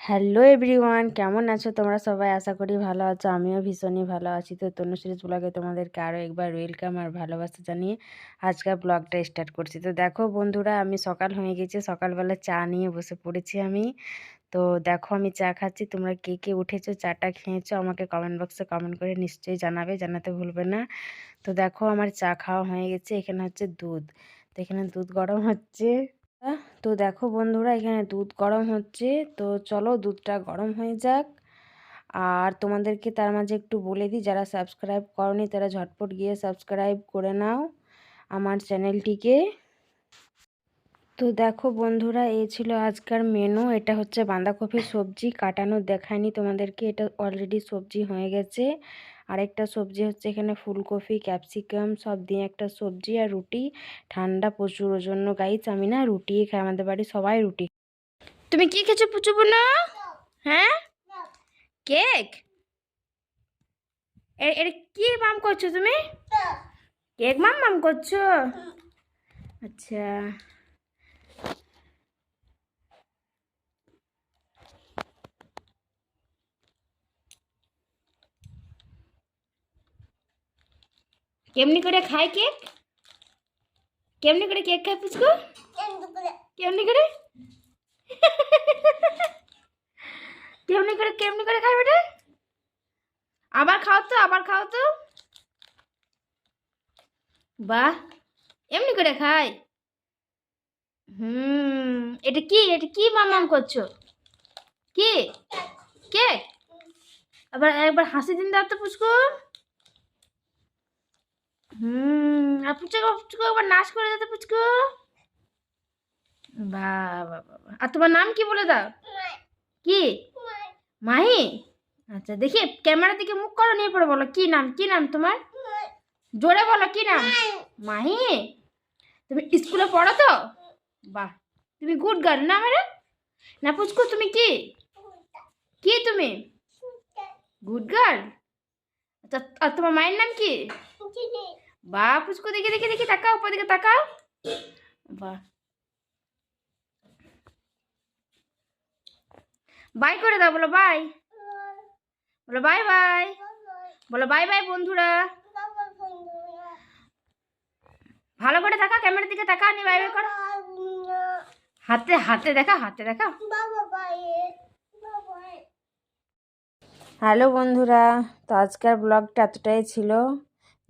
Hello everyone, কেমন আছো তোমরা সবাই? আশা করি ভালো আছো। আমিও ভীষণই ভালো আছি। তো তনুশ্রী ব্লগে তোমাদেরকে আরও একবার ওয়েলকাম আর ভালোবাসা জানিয়ে আজকের ব্লগটা স্টার্ট করছি। তো দেখো বন্ধুরা, আমি সকাল হয়ে গেছে। সকালবেলা চা নিয়ে বসে পড়েছি আমি। তো দেখো আমি চা খাচ্ছি। তোমরা কে কে উঠেছো, চাটা খেয়েছো আমাকে কমেন্ট বক্সে কমেন্ট করে নিশ্চয়ই জানাবে, জানাতে ভুলবে না। তো দেখো আমার চা খাওয়া হয়ে গেছে। এখানে হচ্ছে দুধ। তো এখানে দুধ গরম হচ্ছে। তো দেখো বন্ধুরা, এখানে দুধ গরম হচ্ছে। তো চলো দুধটা গরম হয়ে যাক। আর তোমাদেরকে তার মাঝে একটু বলে দিই, যারা সাবস্ক্রাইব করনি তারা ঝটপট গিয়ে সাবস্ক্রাইব করে নাও আমার চ্যানেলটিকে। তো দেখো বন্ধুরা এই ছিল আজকার মেনু। এটা হচ্ছে বাঁধাকপির সবজি। কাটানো দেখায়নি তোমাদেরকে, এটা অলরেডি সবজি হয়ে গেছে। আরেকটা সবজি হচ্ছে এখানে ফুলকপি ক্যাপসিকাম সব দিয়ে একটা সবজি আর রুটি। ঠান্ডা প্রচুর জন্য গাইছ আমি না রুটি খাই আমাদের বাড়ি সবাই রুটি। তুমি কি খেয়েছো পুচু না হ্যাঁ? কেক? এটা কি মাম করছ তুমি? কেক। মাম মাম করছ? আচ্ছা। কেমনি করে খায় কেক? কেমনি করে কেক খায় পুচকু? কেমনি করে? কেমনি করে কেমনি করে খায় বেটা? আবার খাও তো, আবার খাও তো। বাহ, এমনি করে খায়? হুম, এটা কি? এটা কি মামাম করছ? কি? কে আবার একবার হাসি দিন দাও তো পুচকু। হুম আর পুচকু পুচকু একবার নাচ করে দাও তো পুচকু। বাবা বাবা। আর তোমার নাম কি বলে দাও? কি? মাহি? আচ্ছা দেখি ক্যামেরা দিকে মুখ করো নিয়ে পড়ে বলো কি নাম কি নাম তোমার? জোরে বলো কি নাম? মাহি? তুমি স্কুলে পড়ো তো? বাহ তুমি গুড গার্ল না মেরে না পুচকু তুমি কি? কি তুমি? Good girl? আচ্ছা আর তোমার মায়ের নাম কি? বাহ পুচকু, দেখি দেখি দেখি, তাকাও উপর দিকে তাকাও। বাহ। বাই করে দাও, বলো বাই। বলো বাই বাই। বলো বাই বাই, বন্ধুরা। ভালো করে তাকা ক্যামেরার দিকে তাকা নি বাই বাই করো। হাতে হাতে দেখা হাতে দেখা হ্যালো বন্ধুরা, তো আজকের ব্লগটা এতটাই ছিল।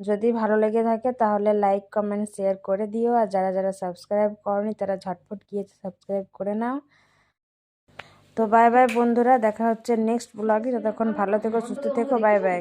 যদি ভালো লেগে থাকে তাহলে লাইক কমেন্ট শেয়ার করে দিও। আর যারা যারা সাবস্ক্রাইব করনি তারা ঝটপট গিয়ে সাবস্ক্রাইব করে নাও। তো বাই বাই বন্ধুরা, দেখা হচ্ছে নেক্সট ব্লগে যতক্ষণ ভালো থেকো, সুস্থ থেকো বাই বাই